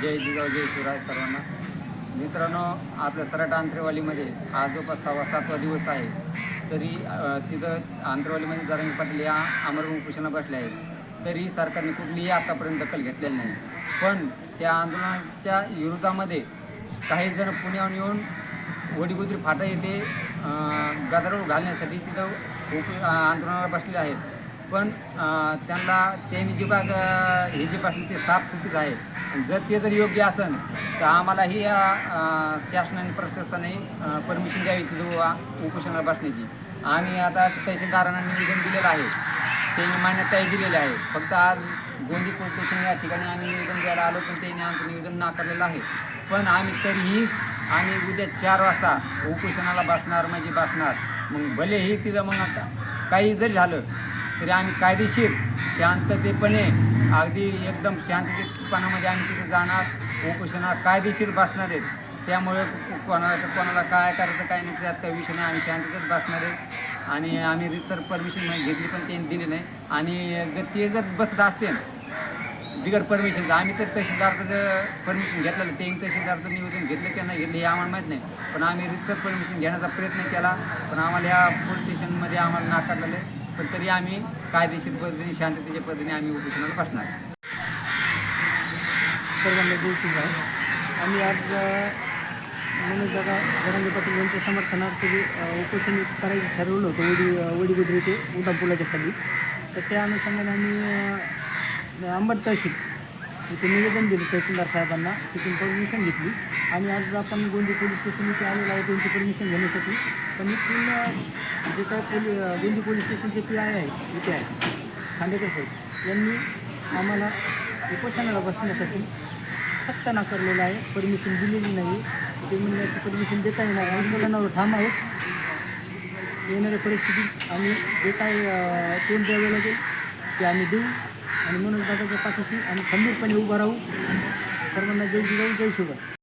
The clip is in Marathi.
जय जिजाऊ जय शिवराय सर्वांना. मित्रांनो आपल्या सराट आंतरेवालीमध्ये आज जवळपास सव्वा सातवा दिवस आहे तरी तिथं आंतरवालीमध्ये जरांगी पाटील या अमरभूम उपोषणा बसले आहेत. तरी सरकारने कुठलीही आतापर्यंत दखल घेतलेली नाही. पण त्या आंदोलनाच्या विरोधामध्ये काही जण पुण्याहून येऊन वडीगुद्री फाटा येथे गदारोळ घालण्यासाठी तिथं उप आंदोलनाला बसले आहेत. पण त्यांना त्यांनी जी का हे जे पासून ते साफ चुकीचं आहे. जर ते जर योग्य असेल तर आम्हालाही या शासनाने प्रशासनाने परमिशन द्यावी तिथं उपोषणाला बसण्याची. आम्ही आता तहसीलदारांना निवेदन दिलेलं आहे. त्यांनी मान्यताही दिलेली आहे. फक्त आज गोंदी पोलीस स्टेशन या ठिकाणी आम्ही निवेदन द्यायला आलो पण त्यांनी आमचं निवेदन नाकारलेलं आहे. पण आम्ही तरीही आम्ही उद्या चार वाजता उपोषणाला बसणार म्हणजे बसणार. मग भलेही तिथं मग आता काही जरी झालं तरी आम्ही कायदेशीर शांततेपणे अगदी एकदम शांततेपणामध्ये आम्ही तिथे जाणार उपोषणाला कायदेशीर बसणार आहेत. त्यामुळे कोणाला कोणाला काय करायचं काय नाही त्यात काही विषय नाही. आम्ही शांततेत बसणार आहे. आणि आम्ही रितर परमिशन घेतली पण त्यांनी दिली नाही. आणि जर ते जर बसत असते बिगर परमिशनचं आम्ही तर तहसीलदारचं परमिशन घेतलेलं त्यांनी तहसीलदारचं निवेदन घेतलं की नाही घेतलं हे आम्हाला माहीत नाही. पण आम्ही रितसर परमिशन घेण्याचा प्रयत्न केला पण आम्हाला या पोलीस स्टेशनमध्ये आम्हाला नाकारलेलं आहे. पण तरी आम्ही कायदेशीर पद्धतीने शांततेच्या पद्धतीने आम्ही उपोषणाला बसणार. सर्वांना गोष्टी आहे. आम्ही आज मनोज दादा धनंजय पाटील यांच्या समर्थनार्थ जे उपोषण करायचं ठरवलं होतं वडी वडीगुद्री ते उदापुलाच्या खाली. तर त्या अनुषंगाने आम्ही अंबड तहसील इथे निवेदन दिलं तहसीलदार साहेबांना तिथून परमिशन घेतली. आणि आज आपण गोंदी पोलीस स्टेशन इथे आलेलो आहे त्यांची परमिशन घेण्यासाठी. पण इथून जे काय पोली गोंदी पोलीस स्टेशनचे पी आय आहे इथे आहे खांडेकर साहेब यांनी आम्हाला उपोषणाला बसण्यासाठी सक्त नाकारलेलं आहे. परमिशन दिलेली नाही. ते म्हणजे अशी परमिशन देता येणार आंदोलनावर ठाम आहोत येणाऱ्या परिस्थितीत आम्ही जे काय तोंड द्यावे लागेल ते आम्ही देऊ. आणि म्हणून दादाच्या पाठीशी आम्ही खंबीरपणे उभं राहू. सर्वांना जय जिराऊ जय शिवराय